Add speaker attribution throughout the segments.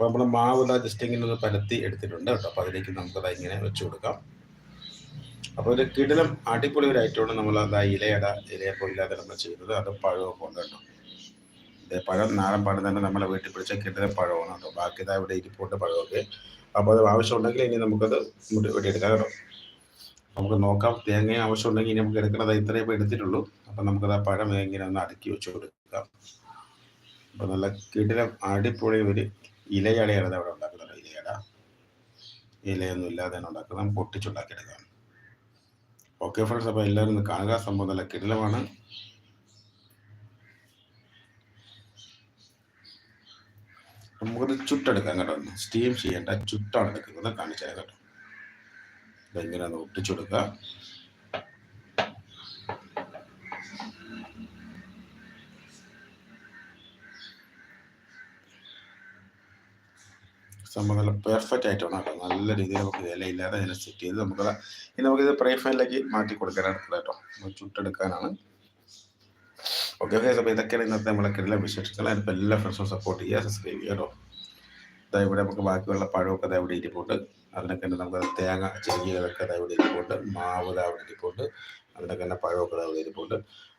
Speaker 1: അപ്പോൾ നമ്മൾ മാവ് ജസ്റ്റ് ഇങ്ങനെ ഒന്ന് പരത്തി എടുത്തിട്ടുണ്ട് കേട്ടോ. അപ്പോൾ അതിലേക്ക് നമുക്കത് ഇങ്ങനെ വെച്ചു കൊടുക്കാം. അപ്പോൾ ഒരു കിടലം അടിപൊളി ഒരു ഐറ്റമാണ് നമ്മൾ അത് ഇലയട ഇലയപ്പം ഇല്ലാതെ നമ്മൾ ചെയ്യുന്നത്. അത് പഴമൊക്കെ ഉണ്ട് കേട്ടോ. പഴം നാടൻ പഴം തന്നെ നമ്മളെ വീട്ടിൽ പിടിച്ച കിടലം പഴമാണ് കേട്ടോ. ബാക്കി ഇതാ ഇവിടെ ഇരിപ്പുണ്ട് പഴമൊക്കെ. അപ്പോൾ അത് ആവശ്യമുണ്ടെങ്കിൽ ഇനി നമുക്കത് വെട്ടിയെടുക്കാം കേട്ടോ. നമുക്ക് നോക്കാം. തേങ്ങ ആവശ്യമുണ്ടെങ്കിൽ ഇനി നമുക്ക് എടുക്കണത് ഇത്രയും ഇപ്പോൾ എടുത്തിട്ടുള്ളൂ. അപ്പം നമുക്കത് ആ പഴം ഇങ്ങനെ ഒന്ന് അടുക്കി വെച്ച് കൊടുക്കാം. അപ്പോൾ നല്ല കിടിലം അടിപൊളി ഒരു ഇലയടയാണ് അവിടെ ഉണ്ടാക്കുന്നത് ഇലയട. ഇലയൊന്നും ഇല്ലാതെയാണ് ഉണ്ടാക്കുന്നത്. നമുക്ക് പൊട്ടിച്ചുണ്ടാക്കിയെടുക്കാം ഓക്കെ ഫ്രണ്ട്സ് അപ്പോൾ എല്ലാവരും കാണുക. സംഭവം നല്ല കിടിലമാണ്. നമുക്കത് ചുട്ടെടുക്കാം കേട്ടോ സ്റ്റീം ചെയ്യേണ്ട ചുട്ടാണ് എടുക്കുന്നത്. കാണിച്ചാൽ കേട്ടോ. ഇതെങ്ങനെയാണ് ഒന്ന് സംഭവം നല്ല പെർഫെക്റ്റ് ആയിട്ട് കേട്ടോ. നല്ല രീതിയിൽ നമുക്ക് ഇലയില്ലാതെ അതിനെ സെറ്റ് ചെയ്ത് നമുക്ക് ഇനി നമുക്കിത് പ്രൈഫൈലിലേക്ക് മാറ്റി കൊടുക്കാനാണ് കേട്ടോ. ചുട്ടെടുക്കാനാണ്. ഓക്കെ ഓക്കെ അപ്പോൾ ഇതൊക്കെയാണ് ഇന്നത്തെ നമ്മളെ കിടല വിശേഷങ്ങൾ. അതിപ്പോൾ എല്ലാ ഫ്രണ്ട്സും സപ്പോർട്ട് ചെയ്യുക സബ്സ്ക്രൈബ് ചെയ്യുക കേട്ടോ. ഇതാ ഇവിടെ നമുക്ക് ബാക്കിയുള്ള പഴമൊക്കെ അതായത് ഇവിടെ ഇരിപ്പുണ്ട്. അതിനൊക്കെ തന്നെ നമുക്ക് തേങ്ങ ചെറിയതൊക്കെ അതായത് ഇവിടെ ഇരിപ്പുണ്ട്. മാവ് ഇതാ ഇരിപ്പുണ്ട്. അതിനൊക്കെ തന്നെ പഴമൊക്കെ അതായത് ഇവിടെ ഇരിപ്പുണ്ട്.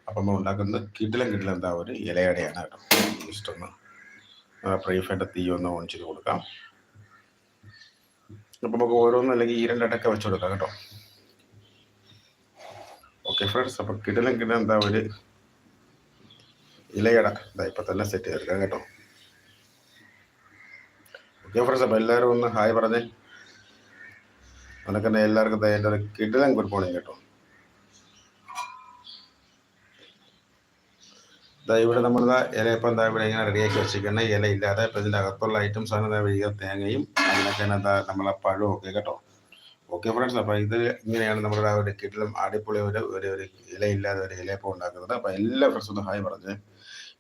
Speaker 1: അപ്പം നമ്മൾ ഉണ്ടാക്കുന്നത് കിടിലം കിടിലം എന്താ ഒരു ഇലയടയാണ് കേട്ടോ. ജസ്റ്റ് ഒന്ന് ഫ്രൈ ഫാന്റെ തീ ഒന്ന് ഓൺ ചെയ്ത് കൊടുക്കാം. അപ്പം നമുക്ക് ഓരോന്നും അല്ലെങ്കിൽ ഈ രണ്ടടക്ക വെച്ച് കൊടുക്കാം കേട്ടോ. ഓക്കെ ഫ്രണ്ട്സ് അപ്പം കിടലും കിടലും എന്താ ഒരു ഇലയട. ഇതാ ഇപ്പം തന്നെ സെറ്റ് ചെയ്തെടുക്കാം കേട്ടോ. ഓക്കെ ഫ്രണ്ട്സ് അപ്പം എല്ലാവരും ഒന്ന് ഹായ് പറഞ്ഞേ. അതൊക്കെ എല്ലാവർക്കും എന്റെ ഒരു കിടിലം ഗുഡ് കേട്ടോ. ഇവിടെ നമ്മൾ ഇലയപ്പം എന്താ ഇവിടെ ഇങ്ങനെ റെഡിയാക്കി വെച്ചിരിക്കുന്നത് ഇല ഇല്ലാതെ ഇപ്പം ഇതിന്റെ അകത്തുള്ള ഐറ്റംസ് ആണ് ദാ വഴിയ തേങ്ങയും അതിനൊക്കെ എന്താ നമ്മളെ പഴവും ഒക്കെ കേട്ടോ. ഓക്കെ ഫ്രണ്ട്സ് അപ്പോൾ ഇത് ഇങ്ങനെയാണ് നമ്മുടെ ആ ഒരു കിട്ടിലും അടിപൊളി ഒരു ഒരു ഒരു ഇലയില്ലാതെ ഒരു ഇലയപ്പം ഉണ്ടാക്കുന്നത്. അപ്പോൾ എല്ലാ ഫ്രണ്ട്സും ഒന്ന് ഹായ് പറഞ്ഞ്.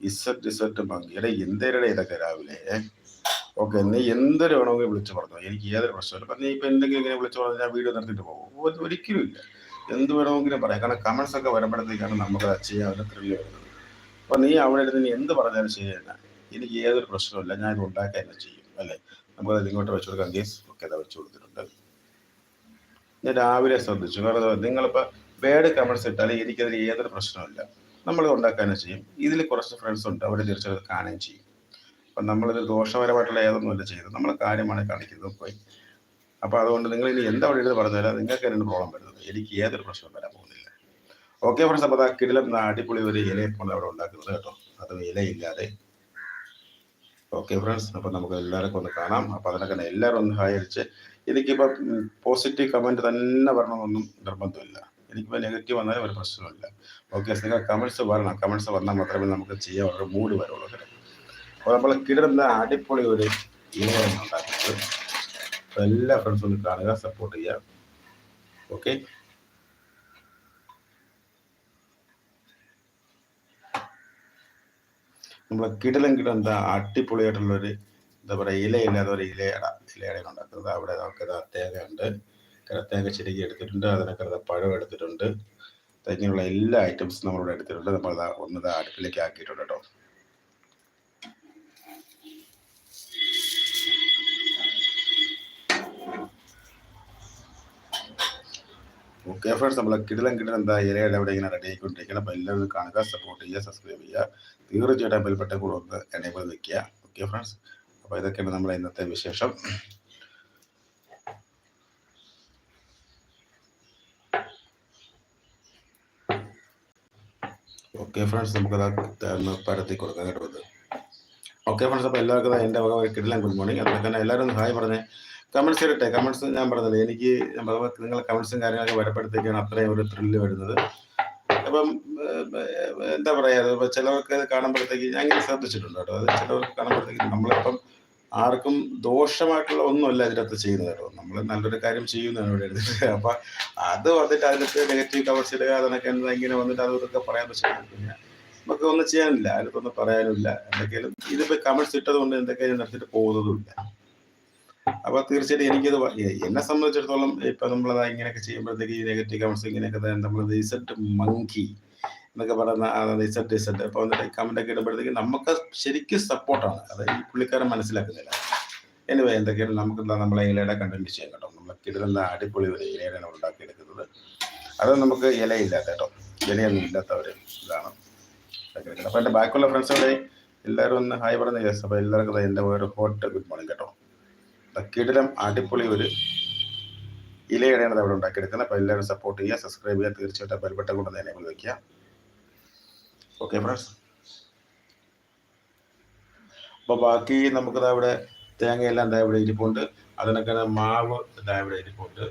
Speaker 1: ഇസറ്റ് ഇസറ്റ് മങ്കിയുടെ എന്തേരുടെ ഇതൊക്കെ രാവിലെ ഓക്കെ നീ എന്തൊരു വേണമെങ്കിൽ വിളിച്ചു പറഞ്ഞു. എനിക്ക് ഏതൊരു പ്രശ്നമില്ല അപ്പം നീ ഇപ്പം എന്തെങ്കിലും ഇങ്ങനെ വിളിച്ചു പറഞ്ഞാൽ ഞാൻ വീഡിയോ നിർത്തിയിട്ട് പോകും ഒരു- ഒരിക്കലും ഇല്ല. എന്ത് വേണമെങ്കിലും പറയാം. കാരണം കമൻസ് ഒക്കെ വരുമ്പോഴത്തേക്കാണ് നമുക്ക് ചെയ്യാൻ ഒരു ത്രില്ല് വരുന്നത് അപ്പം നീ അവിടെ ഇരുന്ന് നീ എന്ത് പറഞ്ഞാലും ശരിയല്ല എനിക്ക് ഏതൊരു പ്രശ്നമില്ല ഞാൻ ഇത് ഉണ്ടാക്കാൻ തന്നെ ചെയ്യും അല്ലേ? നമുക്കത് ഇങ്ങോട്ട് വെച്ചു കൊടുക്കാം. കേസ് ഒക്കെ അത് വെച്ചു കൊടുത്തിട്ടുണ്ട്. ഞാൻ രാവിലെ ശ്രദ്ധിച്ചു. കാരണം നിങ്ങളിപ്പോൾ വേഡ് കമൻസ് ഇട്ടാൽ എനിക്കതിൽ ഏതൊരു പ്രശ്നമില്ല നമ്മൾ ഉണ്ടാക്കാനും ചെയ്യും. ഇതിൽ കുറച്ച് ഫ്രണ്ട്സ് ഉണ്ട്. അവരെ തീർച്ചയായിട്ടും കാണുകയും ചെയ്യും. അപ്പം നമ്മളിത് ദോഷപരമായിട്ടുള്ള ഏതൊന്നുമല്ല ചെയ്തത്. നമ്മൾ കാര്യമാണ് കാണിക്കുന്നത്. പോയി. അപ്പോൾ അതുകൊണ്ട് നിങ്ങൾ ഇനി എന്താ അവിടെ ഇരുന്ന് പറഞ്ഞാലും നിങ്ങൾക്ക് അതിന് പ്രോബ്ലം വരുന്നത്. എനിക്ക് ഏതൊരു പ്രശ്നവും വരാൻ പോകുന്നില്ല. ഓക്കെ ഫ്രണ്ട്സ് അപ്പോൾ കിടിലം അടിപൊളി ഒരു ഇലയപ്പോൾ അവിടെ ഉണ്ടാക്കുന്നത് കേട്ടോ. അതും ഇലയില്ലാതെ. ഓക്കെ ഫ്രണ്ട്സ് അപ്പോൾ നമുക്ക് എല്ലാവർക്കും ഒന്ന് കാണാം. അപ്പോൾ അതിനൊക്കെ എല്ലാവരും ഒന്ന് അടിച്ച്. എനിക്കിപ്പോൾ പോസിറ്റീവ് കമന്റ് തന്നെ വരണമെന്നൊന്നും നിർബന്ധമില്ല. എനിക്കിപ്പോൾ നെഗറ്റീവ് വന്നാലും ഒരു പ്രശ്നമില്ല ഓക്കെ നിങ്ങൾ കമൻസ് വരണം. കമൻസ് വന്നാൽ മാത്രമേ നമുക്ക് ചെയ്യാൻ ഒരു മൂഡ് വരുള്ളൂ അപ്പോൾ നമ്മൾ കിടന്ന അടിപൊളി ഒരു ഇലയാണ് ഉണ്ടാക്കുന്നത്. എല്ലാ ഫ്രണ്ട്സും ഒന്ന് കാണുക സപ്പോർട്ട് ചെയ്യുക. ഓക്കെ നമ്മൾ കിടലം കിടം എന്താ അടിപൊളിയായിട്ടുള്ളൊരു എന്താ പറയുക ഇലയില്ലാതെ ഒരു ഇലയട ഇലയട ഉണ്ടാക്കുന്നത്. അവിടെ നമുക്ക് തേങ്ങ ഉണ്ട് തേങ്ങ ചിരകി എടുത്തിട്ടുണ്ട്. അതിനൊക്കെ പഴം എടുത്തിട്ടുണ്ട്. ഇങ്ങനെയുള്ള എല്ലാ ഐറ്റംസും നമ്മളിവിടെ എടുത്തിട്ടുണ്ട്. നമ്മൾ ഒന്ന് അടുപ്പിലേക്ക് ആക്കിയിട്ടുണ്ട് കേട്ടോ. ഓക്കെ ഫ്രണ്ട്സ് നമ്മൾ കിടിലം കിടിലം എന്താ ഇലയുടെ അവിടെ ഇങ്ങനെ റെഡി ആയിക്കൊണ്ടിരിക്കണം? അപ്പോൾ എല്ലാവരും കാണുക സപ്പോർട്ട് ചെയ്യുക സബ്സ്ക്രൈബ് ചെയ്യുക. തീർച്ചയായിട്ടും ബെൽപ്പെട്ട കൂടെ ഒന്ന് എനേബിൾ നിൽക്കുക ഓക്കെ ഫ്രണ്ട്സ് അപ്പോൾ ഇതൊക്കെയാണ് നമ്മളെ ഇന്നത്തെ വിശേഷം. ഓക്കെ ഫ്രണ്ട്സ് നമുക്കത് പരത്തി കൊടുക്കാം കേട്ടോ ഇത്. ഓക്കെ ഫ്രണ്ട്സ് അപ്പോൾ എല്ലാവർക്കും എന്റെ വക കിടിലം ഗുഡ് മോർണിംഗ് തന്നെ എല്ലാവരും ഹായ് പറഞ്ഞേ. കമൻസ് ഇടട്ടെ കമൻസ് ഞാൻ പറഞ്ഞത് എനിക്ക് നിങ്ങൾ കമൻസും കാര്യങ്ങളൊക്കെ വരുമ്പോഴത്തേക്കാണ് അത്രയും ഒരു ത്രില്ല് വരുന്നത്. അപ്പം എന്താ പറയുക ഇപ്പം ചിലവർക്ക് അത് കാണുമ്പോഴത്തേക്ക് ഞാൻ ഇങ്ങനെ ശ്രദ്ധിച്ചിട്ടുണ്ട് കേട്ടോ. അത് ചിലവർക്ക് കാണുമ്പോഴത്തേക്ക് നമ്മളിപ്പം ആർക്കും ദോഷമായിട്ടുള്ള ഒന്നുമല്ല അതിനകത്ത് ചെയ്യുന്നത് കേട്ടോ. നമ്മൾ നല്ലൊരു കാര്യം ചെയ്യുന്നതാണ് ഇവിടെ എഴുതിയിട്ട് അപ്പം അത് വന്നിട്ട് അതിനകത്ത് നെഗറ്റീവ് കമൻസ് ഇടുക അതിനൊക്കെ ഇങ്ങനെ വന്നിട്ട് അത് ഇതൊക്കെ പറയാൻ പറ്റില്ല. നമുക്ക് ഒന്നും ചെയ്യാനില്ല അതിനകത്തൊന്നും പറയാനുമില്ല. എന്തൊക്കെയാലും ഇതിപ്പോൾ കമൻസ് ഇട്ടത് കൊണ്ട് എന്തൊക്കെയാണ് നടത്തിയിട്ട് പോകുന്നതുമില്ല. അപ്പൊ തീർച്ചയായിട്ടും എനിക്കത് എന്നെ സംബന്ധിച്ചിടത്തോളം ഇപ്പൊ നമ്മളത് ഇങ്ങനെയൊക്കെ ചെയ്യുമ്പോഴത്തേക്ക് ഈ നെഗറ്റീവ് കമൻസ് ഇങ്ങനെയൊക്കെ നമ്മൾ ഇസെറ്റ് മങ്കി എന്നൊക്കെ പറയുന്ന ഇസെറ്റ് ഇസെറ്റ് അപ്പൊ വന്നിട്ട് കമന്റ് ഒക്കെ ഇടുമ്പോഴത്തേക്ക് നമുക്ക് ശരിക്കും സപ്പോർട്ടാണ് അത് ഈ പുള്ളിക്കാരൻ മനസ്സിലാക്കുന്നില്ല. എനിവേ എന്തൊക്കെയാണ് നമുക്ക് എന്താ നമ്മളെ ഇലയുടെ കണ്ടന്റ് ചെയ്യാൻ കേട്ടോ നമ്മൾ കിടന്ന അടിപൊളി ഒരു ഇലയാണ് ഉണ്ടാക്കിയെടുക്കുന്നത്. അത് നമുക്ക് ഇലയില്ലാത്ത കേട്ടോ. ഇലയൊന്നും ഇല്ലാത്ത ഒരു ഇതാണ്. അപ്പൊ അപ്പോൾ എന്റെ ബാക്കിയുള്ള ഫ്രണ്ട്സോടെ എല്ലാവരും ഒന്ന് ഹായ് പറഞ്ഞ കേസ്. അപ്പോൾ എല്ലാവർക്കും എന്റെ എന്റെ ഒരു ഹോട്ട് ഗുഡ് മോർണിംഗ് കേട്ടോ. കിടിലം അടിപൊളി ഒരു ഇലയുടെയാണ് അവിടെ ഉണ്ടാക്കിയെടുക്കുന്നത്. അപ്പോൾ എല്ലാവരും സപ്പോർട്ട് ചെയ്യുക സബ്സ്ക്രൈബ് ചെയ്യുക. തീർച്ചയായിട്ടും ബെൽബട്ടൺ കൊണ്ട് തന്നെ എനേബിൾ വയ്ക്കുക ഓക്കെ ഫ്രണ്ട്സ് അപ്പോൾ ബാക്കി നമുക്കത് അവിടെ തേങ്ങയെല്ലാം എന്താ ഇവിടെ ഇരിപ്പുണ്ട്. അതിനൊക്കെ മാവ് എന്താ ഇവിടെ ഇരിപ്പുണ്ട്.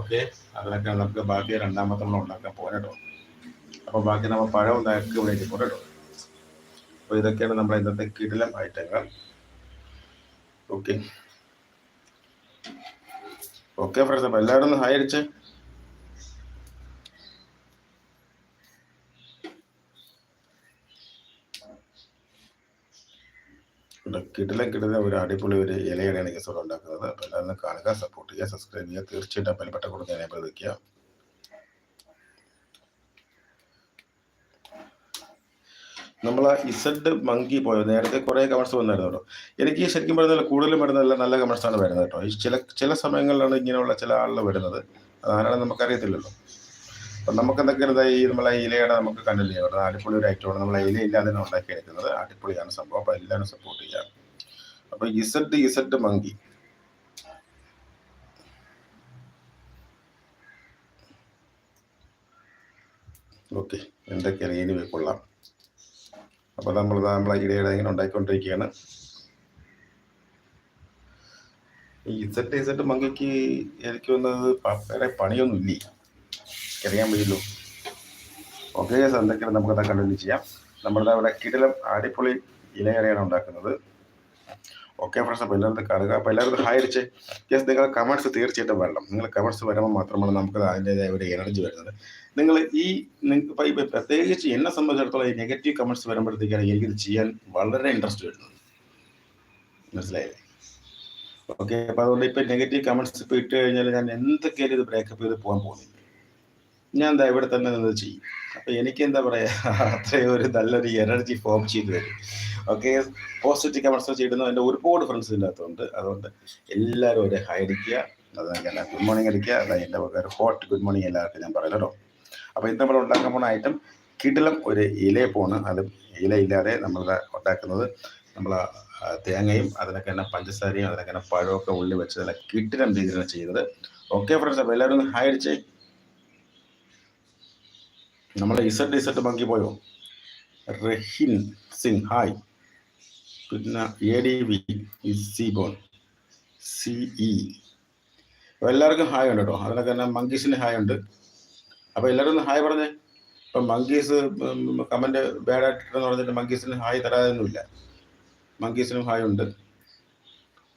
Speaker 1: ഓക്കെ അതിനൊക്കെ നമുക്ക് ബാക്കി രണ്ടാമത്തെ നമ്മൾ ഉണ്ടാക്കാൻ പോകാൻ കേട്ടോ. അപ്പോൾ ബാക്കി നമ്മൾ പഴം ഉണ്ടാക്കി ഇവിടെ ഇരിപ്പുണ്ട് കേട്ടോ. അപ്പോൾ ഇതൊക്കെയാണ് നമ്മുടെ ഇന്നത്തെ കിടിലം ഐറ്റങ്ങൾ. ഓക്കെ ഓക്കെ ഫ്രണ്ട്സ് അപ്പൊ എല്ലാവരും ഒന്ന് ഹായ് അടിച്ച് കിടിലം കിടിലം ഒരു അടിപൊളി ഒരു ഇലയുടെയാണ് ഗസോട് ഉണ്ടാക്കുന്നത് അപ്പോൾ എല്ലാവരും കാണുക സപ്പോർട്ട് ചെയ്യുക സബ്സ്ക്രൈബ് ചെയ്യുക തീർച്ചയായിട്ടും ബെൽബട്ട കൊടുക്കാൻ എനേബിൾ വെക്കുക നമ്മൾ ആ ഇസഡ് മങ്കി പോയത് നേരത്തെ കുറേ കമൻസ് വന്നായിരുന്നു കേട്ടോ എനിക്ക് ശരിക്കും പറഞ്ഞാൽ കൂടുതലും വരുന്നതല്ല നല്ല കമൻസ് ആണ് വരുന്നത് കേട്ടോ. ഈ ചില ചില സമയങ്ങളിലാണ് ഇങ്ങനെയുള്ള ചില ആളുകൾ വരുന്നത്. അതാരാണ് നമുക്കറിയത്തില്ലല്ലോ. അപ്പം നമുക്ക് എന്തൊക്കെയാണ് ഈ നമ്മളെ ഇലയുടെ നമുക്ക് കണ്ടില്ല? കേട്ടോ അടിപൊളി ഒരു ഐറ്റമാണ് നമ്മൾ ഇല ഇല്ലാതെ തന്നെ ഉണ്ടാക്കിയെടുക്കുന്നത്. അടിപൊളിയാണ് സംഭവം. അപ്പോൾ എല്ലാവരും സപ്പോർട്ട് ചെയ്യാം അപ്പോൾ ഇസഡ് ഇസഡ് മങ്കി. ഓക്കെ. എന്തൊക്കെയാണ്? ഇനി കൊള്ളാം. അപ്പോൾ നമ്മൾ നമ്മളെ ഇടയുടെ ഇങ്ങനെ ഉണ്ടാക്കിക്കൊണ്ടിരിക്കുകയാണ് ഈ ഇസെറ്റ് ഇസഡ് മങ്കിക്ക് എനിക്ക് വന്നത് വേറെ പണിയൊന്നും ഇല്ലേ. അറിയാൻ പറ്റില്ലോ ഓക്കെ എന്തൊക്കെയാണ് നമുക്കത് കണ്ടിന്യൂ ചെയ്യാം. നമ്മളുടെ അവിടെ കിടിലം അടിപൊളി ഇലകറിയാണ് ഉണ്ടാക്കുന്നത്. ഓക്കെ ഫ്രണ്ട്സ് അപ്പോൾ എല്ലാവരും കാണുക. അപ്പോൾ എല്ലാവരും ഹായ് അടിച്ച്. യെസ് നിങ്ങൾ കമൻസ് തീർച്ചയായിട്ടും വരണം. നിങ്ങൾ കമൻസ് വരുമ്പോൾ മാത്രമാണ് നമുക്ക് അതിന്റെതായ ഒരു എനർജി വരുന്നത്. നിങ്ങൾ ഈ ഇപ്പോൾ ഈ പ്രത്യേകിച്ച് എന്നെ സംബന്ധിച്ചിടത്തോളം ഈ നെഗറ്റീവ് കമൻസ് വരുമ്പോഴത്തേക്കാണ് എനിക്കിത് ചെയ്യാൻ വളരെ ഇൻട്രസ്റ്റ് വരുന്നത്. മനസ്സിലായില്ലേ? ഓക്കെ അപ്പോൾ അതുകൊണ്ട് ഇപ്പോൾ നെഗറ്റീവ് കമൻസ് ഇപ്പോൾ ഇട്ട് കഴിഞ്ഞാൽ ഞാൻ എന്തൊക്കെയാലും ഇത് ബ്രേക്കപ്പ് ചെയ്ത് പോകാൻ പോകുന്നില്ല. ഞാൻ എന്താ ഇവിടെ തന്നെ നിന്ന് ചെയ്യും. അപ്പൊ എനിക്ക് എന്താ പറയാ അത്രയും ഒരു നല്ലൊരു എനർജി ഫോം ചെയ്ത് വരും ഓക്കെ പോസിറ്റീവ് കമൻസ് ചെയ്യുന്നു എന്റെ ഒരുപാട് ഫ്രണ്ട്സ് ഇല്ലാത്തതുകൊണ്ട് അതുകൊണ്ട് എല്ലാവരും ഒരു ഹൈ അടിക്കുക. അത് ഗുഡ് മോർണിംഗ് അടിക്കുക. അതായത് എന്റെ ഒരു ഹോട്ട് ഗുഡ് മോർണിംഗ് എല്ലാവർക്കും ഞാൻ പറയാം കേട്ടോ. അപ്പോൾ ഇന്ന് നമ്മൾ ഉണ്ടാക്കാൻ പോണ ഐറ്റം കിടിലം ഒരു ഇലയപ്പമാണ്. അത് ഇലയില്ലാതെ നമ്മൾ ഉണ്ടാക്കുന്നത്. നമ്മൾ തേങ്ങയും അതിനൊക്കെ തന്നെ പഞ്ചസാരയും അതിനൊക്കെ തന്നെ പഴമൊക്കെ ഉള്ളി വെച്ച് നല്ല കിടിലം രീതിയിലാണ് ചെയ്തത് ഓക്കെ ഫ്രണ്ട്സ് അപ്പോൾ എല്ലാവരും ഒന്ന് ഹായ് അടിച്ചേ. നമ്മുടെ ഇസഡ് ഇസഡ് മങ്കി പോയോ? റഹിൻ സിംഗ് ഹായ് പിന്നെ എ ഡി വി സിബോൺ സി ഇ എല്ലാവർക്കും ഹായ് ഉണ്ട് കേട്ടോ അതിനൊക്കെ തന്നെ മങ്കീസിന് ഹായ് ഉണ്ട്. അപ്പോൾ എല്ലാവരും ഹായ് പറഞ്ഞേ. ഇപ്പം മങ്കീസ് കമന്റ് ബാഡ് ആയിട്ടെന്ന് പറഞ്ഞിട്ട് മങ്കീസിന് ഹായ് തരാതൊന്നുമില്ല മങ്കീസിനും ഹായ് ഉണ്ട്.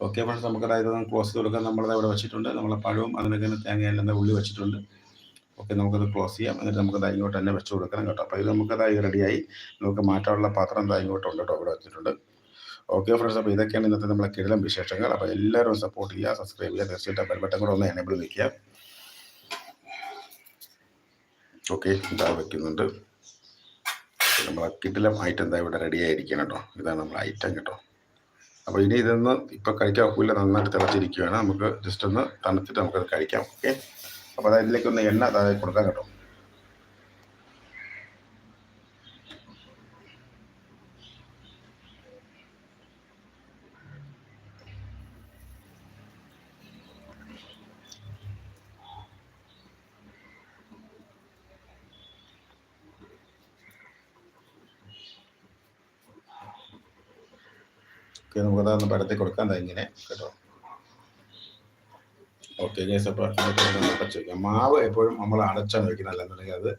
Speaker 1: ഓക്കെ ഫ്രണ്ട്സ് നമുക്ക് അതായത് ക്ലോസ് കൊടുക്കാൻ നമ്മളത് അവിടെ വെച്ചിട്ടുണ്ട്. നമ്മളെ പഴവും അതിനൊക്കെ തന്നെ തേങ്ങയെല്ലാം ഉള്ളി വെച്ചിട്ടുണ്ട്. ഓക്കെ നമുക്കത് ക്ലോസ് ചെയ്യാം. എന്നിട്ട് നമുക്കത് ഇങ്ങോട്ട് തന്നെ വെച്ച് കൊടുക്കണം കേട്ടോ. അപ്പോൾ ഇത് നമുക്കത് റെഡിയായി നമുക്ക് മാറ്റാനുള്ള പാത്രം എന്താ ഇങ്ങോട്ടുണ്ട് കേട്ടോ. അവിടെ വെച്ചിട്ടുണ്ട്. ഓക്കെ ഫ്രണ്ട്സ് അപ്പോൾ ഇതൊക്കെയാണ് ഇന്നത്തെ നമ്മളെ കിഴലം വിശേഷങ്ങൾ. അപ്പോൾ എല്ലാവരും സപ്പോർട്ട് ചെയ്യുക സബ്സ്ക്രൈബ് ചെയ്യുക തീർച്ചയായിട്ടും ബെൽബട്ടം കൂടെ ഒന്ന് എനേബിൾ വയ്ക്കുക ഓക്കെ ഇതാ വയ്ക്കുന്നുണ്ട് നമ്മളെ കിടിലം ഐറ്റം എന്താ ഇവിടെ റെഡി ആയിരിക്കണം കേട്ടോ. ഇതാണ് നമ്മളെ ഐറ്റം കേട്ടോ. അപ്പോൾ ഇനി ഇതൊന്ന് ഇപ്പോൾ കഴിക്കാൻ ഒക്കില്ല. നന്നായിട്ട് തിളച്ചിരിക്കുകയാണ്. നമുക്ക് ജസ്റ്റ് ഒന്ന് തണുത്തിട്ട് നമുക്കത് കഴിക്കാം. ഓക്കെ അപ്പോൾ അത് ഒന്ന് എണ്ണ താഴെ കൊടുക്കാൻ കേട്ടോ. നമുക്ക് അതൊന്ന് പരത്തി കൊടുക്കാൻ ഇങ്ങനെ കേട്ടോ. അപ്പോൾ അടച്ചു വയ്ക്കാം. മാവ് എപ്പോഴും നമ്മൾ അടച്ചാണ് വെക്കുന്നത് അല്ലെന്നുണ്ടെങ്കിൽ അത്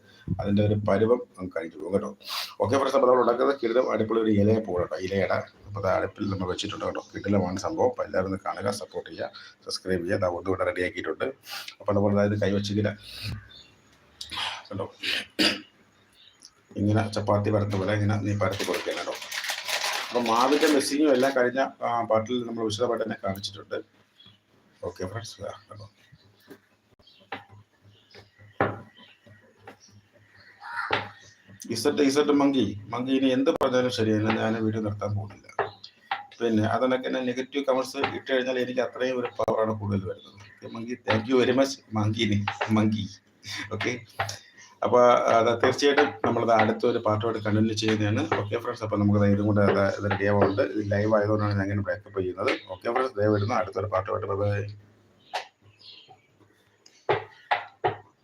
Speaker 1: അതിന്റെ ഒരു പരുവം നമുക്ക് കഴിഞ്ഞു പോകും കേട്ടോ? ഓക്കെ അപ്പോൾ നമ്മൾ ഉണ്ടാക്കുന്നത് കിടിലം അടുപ്പിൽ ഒരു ഇലയെ പോകും കേട്ടോ ഇലയുടെ അപ്പോൾ അടുപ്പിൽ നമ്മൾ വെച്ചിട്ടുണ്ട് കേട്ടോ. കിടിലമാണ് സംഭവം. അപ്പോൾ എല്ലാവരും ഒന്ന് കാണുക സപ്പോർട്ട് ചെയ്യുക സബ്സ്ക്രൈബ് ചെയ്യുക. ഒന്നുകൂടെ റെഡി ആക്കിയിട്ടുണ്ട്. അപ്പോൾ നമ്മൾ അതായത് കൈവച്ചില്ല കേട്ടോ ഇങ്ങനെ ചപ്പാത്തി പരത്ത പോലെ ഇങ്ങനെ നീ പരത്തി കൊടുക്കുക കേട്ടോ. അപ്പോൾ മാവിന്റെ മെസ്സിങ്ങും എല്ലാം കഴിഞ്ഞ പാട്ടിൽ നമ്മൾ വിശദമായിട്ട് തന്നെ കാണിച്ചിട്ടുണ്ട്. ഓക്കെ ഫ്രണ്ട്സ് കേട്ടോ ഇസറ്റ് ഇസറ്റ് മങ്കി. മങ്കി ഇനി എന്ത് പറഞ്ഞാലും ശരിയല്ല ഞാൻ വീഡിയോ നിർത്താൻ പോകുന്നില്ല. പിന്നെ അതിനൊക്കെ തന്നെ നെഗറ്റീവ് കമൻസ് ഇട്ട് കഴിഞ്ഞാൽ എനിക്ക് അത്രയും ഒരു പവറാണ് കൂടുതൽ വരുന്നത്. Monkey thank you very much മങ്കിന്. Monkey. Okay അപ്പോൾ അത് തീർച്ചയായിട്ടും നമ്മളത് അടുത്തൊരു പാർട്ടോട് കണ്ടിന്യൂ ചെയ്യുന്നതാണ്. ഓക്കെ ഫ്രണ്ട്സ് അപ്പോൾ നമുക്ക് ഇതും കൂടെ അത് റെഡി ആവുന്നുണ്ട് ഇത് ലൈവ് ആയതുകൊണ്ടാണ് ഞാൻ ഇങ്ങനെ ബ്രേക്കപ്പ് ചെയ്യുന്നത്. ഓക്കെ ഫ്രണ്ട്സ് ദയവായിരുന്നു അടുത്തൊരു പാട്ടുമായിട്ട് ബൈ